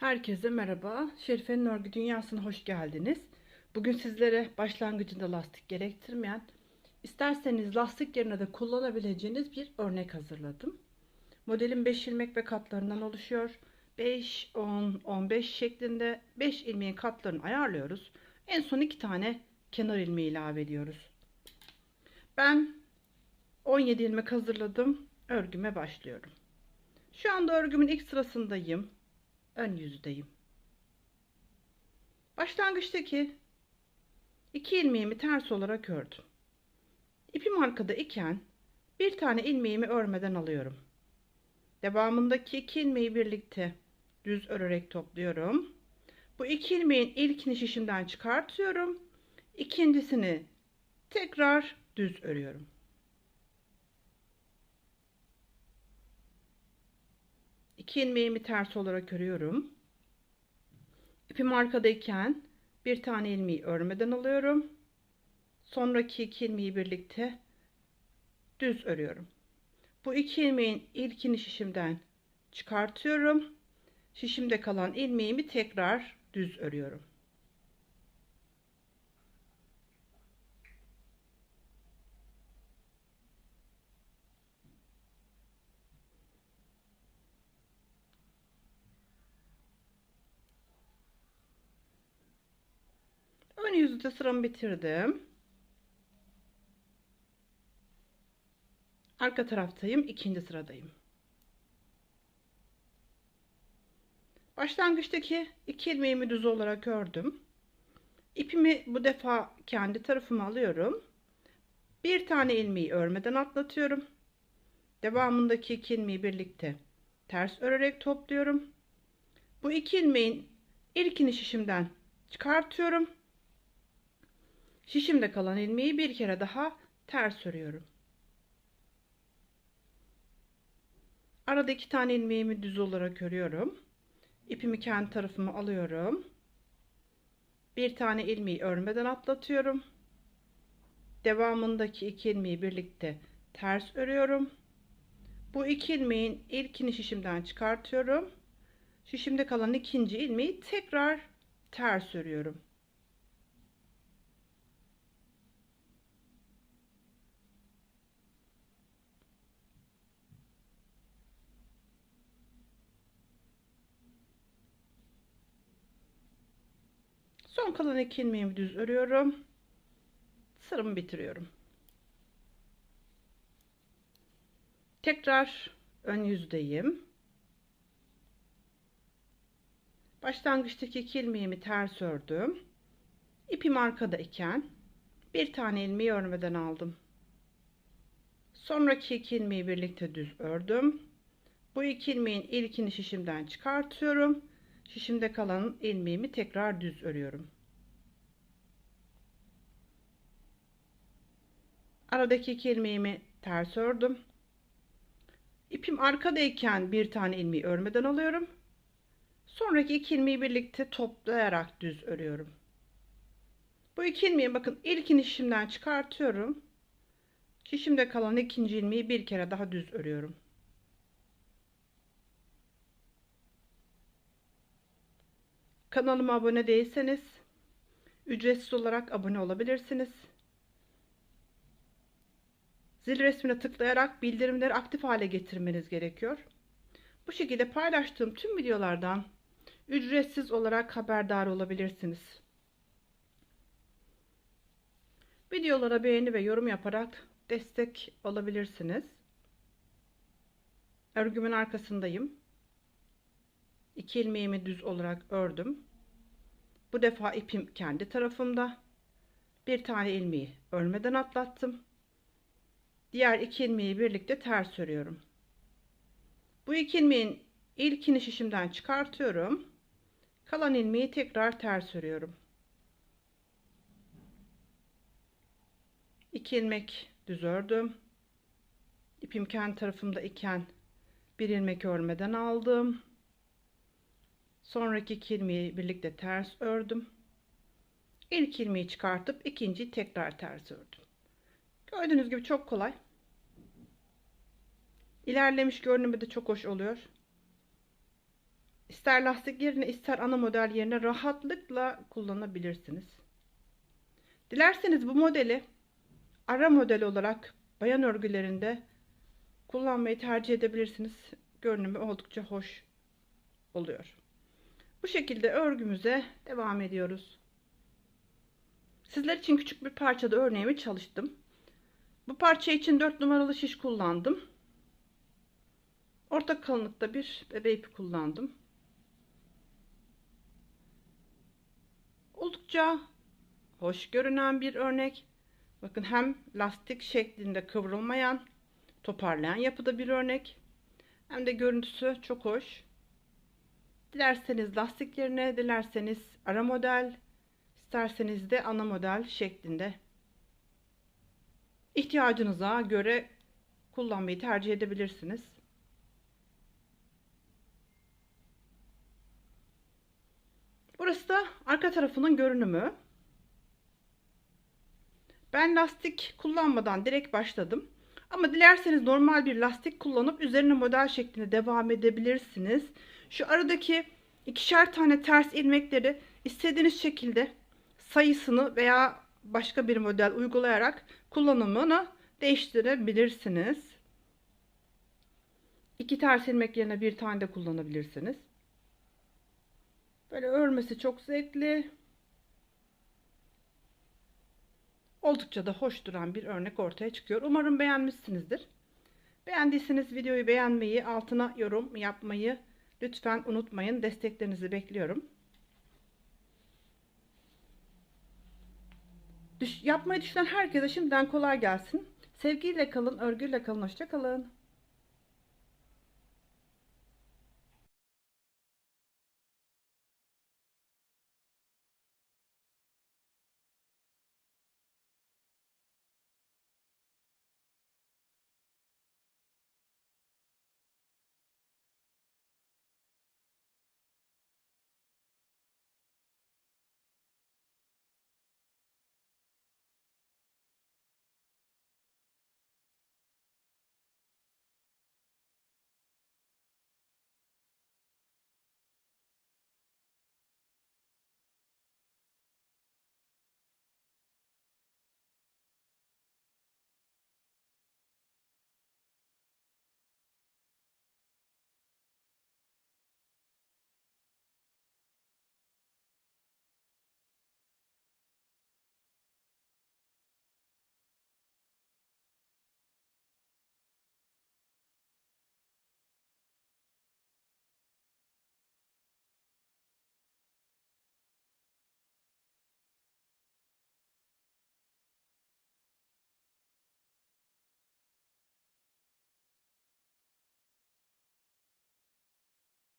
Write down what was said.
Herkese merhaba. Şerife'nin örgü dünyasına hoş geldiniz. Bugün sizlere başlangıcında lastik gerektirmeyen, isterseniz lastik yerine de kullanabileceğiniz bir örnek hazırladım. Modelim 5 ilmek ve katlarından oluşuyor. 5, 10, 15 şeklinde 5 ilmeğin katlarını ayarlıyoruz. En son 2 tane kenar ilmeği ilave ediyoruz. Ben 17 ilmek hazırladım. Örgüme başlıyorum. Şu anda örgümün ilk sırasındayım ön yüzdeyim. Başlangıçtaki iki ilmeğimi ters olarak ördüm. İpim arkada iken bir tane ilmeğimi örmeden alıyorum. Devamındaki iki ilmeği birlikte düz örerek topluyorum. Bu iki ilmeğin ilkini şişimden çıkartıyorum. İkincisini tekrar düz örüyorum. İki ilmeğimi ters olarak örüyorum. İpim arkadayken bir tane ilmeği örmeden alıyorum. Sonraki iki ilmeği birlikte düz örüyorum. Bu iki ilmeğin ilkini şişimden çıkartıyorum. Şişimde kalan ilmeğimi tekrar düz örüyorum. Ön yüzde sıramı bitirdim. Arka taraftayım. ikinci sıradayım. Başlangıçtaki iki ilmeğimi düz olarak ördüm. İpimi bu defa kendi tarafıma alıyorum. Bir tane ilmeği örmeden atlatıyorum. Devamındaki iki ilmeği birlikte ters örerek topluyorum. Bu iki ilmeğin ilkini şişimden çıkartıyorum. Şişimde kalan ilmeği bir kere daha ters örüyorum. Arada iki tane ilmeğimi düz olarak örüyorum. İpimi kendi tarafıma alıyorum. Bir tane ilmeği örmeden atlatıyorum. Devamındaki iki ilmeği birlikte ters örüyorum. Bu iki ilmeğin ilkini şişimden çıkartıyorum. Şişimde kalan ikinci ilmeği tekrar ters örüyorum. Son kalan iki ilmeğimi düz örüyorum. Sıramı bitiriyorum. Tekrar ön yüzdeyim. Başlangıçtaki iki ilmeğimi ters ördüm. İpim arkada iken bir tane ilmeği örmeden aldım. Sonraki iki ilmeği birlikte düz ördüm. Bu iki ilmeğin ilkini şişimden çıkartıyorum şişimde kalan ilmeğimi tekrar düz örüyorum. Aradaki iki ilmeğimi ters ördüm. İpim arkadayken bir tane ilmeği örmeden alıyorum. Sonraki iki ilmeği birlikte toplayarak düz örüyorum. Bu iki ilmeği bakın ilkini şişimden çıkartıyorum. Şişimde kalan ikinci ilmeği bir kere daha düz örüyorum. Kanalıma abone değilseniz ücretsiz olarak abone olabilirsiniz. Zil resmine tıklayarak bildirimleri aktif hale getirmeniz gerekiyor. Bu şekilde paylaştığım tüm videolardan ücretsiz olarak haberdar olabilirsiniz. Videolara beğeni ve yorum yaparak destek olabilirsiniz. Örgümün arkasındayım. 2 ilmeğimi düz olarak ördüm. Bu defa ipim kendi tarafımda. Bir tane ilmeği örmeden atlattım. Diğer iki ilmeği birlikte ters örüyorum. Bu iki ilmeğin ilkini şişimden çıkartıyorum. Kalan ilmeği tekrar ters örüyorum. 2 ilmek düz ördüm. İpim kendi tarafımda iken bir ilmek örmeden aldım. Sonraki iki ilmeği birlikte ters ördüm. İlk ilmeği çıkartıp ikinciyi tekrar ters ördüm. Gördüğünüz gibi çok kolay. İlerlemiş görünümü de çok hoş oluyor. ister lastik yerine ister ana model yerine rahatlıkla kullanabilirsiniz. Dilerseniz bu modeli ara model olarak bayan örgülerinde kullanmayı tercih edebilirsiniz. Görünümü oldukça hoş oluyor. Bu şekilde örgümüze devam ediyoruz. Sizler için küçük bir parçada örneğimi çalıştım. Bu parça için 4 numaralı şiş kullandım. Orta kalınlıkta bir bebe ipi kullandım. Oldukça hoş görünen bir örnek. Bakın hem lastik şeklinde kıvrılmayan, toparlayan yapıda bir örnek. Hem de görüntüsü çok hoş. Dilerseniz lastik yerine, dilerseniz ara model, isterseniz de ana model şeklinde ihtiyacınıza göre kullanmayı tercih edebilirsiniz. Burası da arka tarafının görünümü. Ben lastik kullanmadan direkt başladım. Ama dilerseniz normal bir lastik kullanıp üzerine model şeklinde devam edebilirsiniz. Şu aradaki ikişer tane ters ilmekleri istediğiniz şekilde sayısını veya başka bir model uygulayarak kullanımını değiştirebilirsiniz. İki ters ilmek yerine bir tane de kullanabilirsiniz. Böyle örmesi çok zevkli. Oldukça da hoş duran bir örnek ortaya çıkıyor. Umarım beğenmişsinizdir. Beğendiyseniz videoyu beğenmeyi, altına yorum yapmayı lütfen unutmayın. Desteklerinizi bekliyorum. Düş yapmayı düşünen herkese şimdiden kolay gelsin. Sevgiyle kalın, örgüyle kalın, hoşça kalın.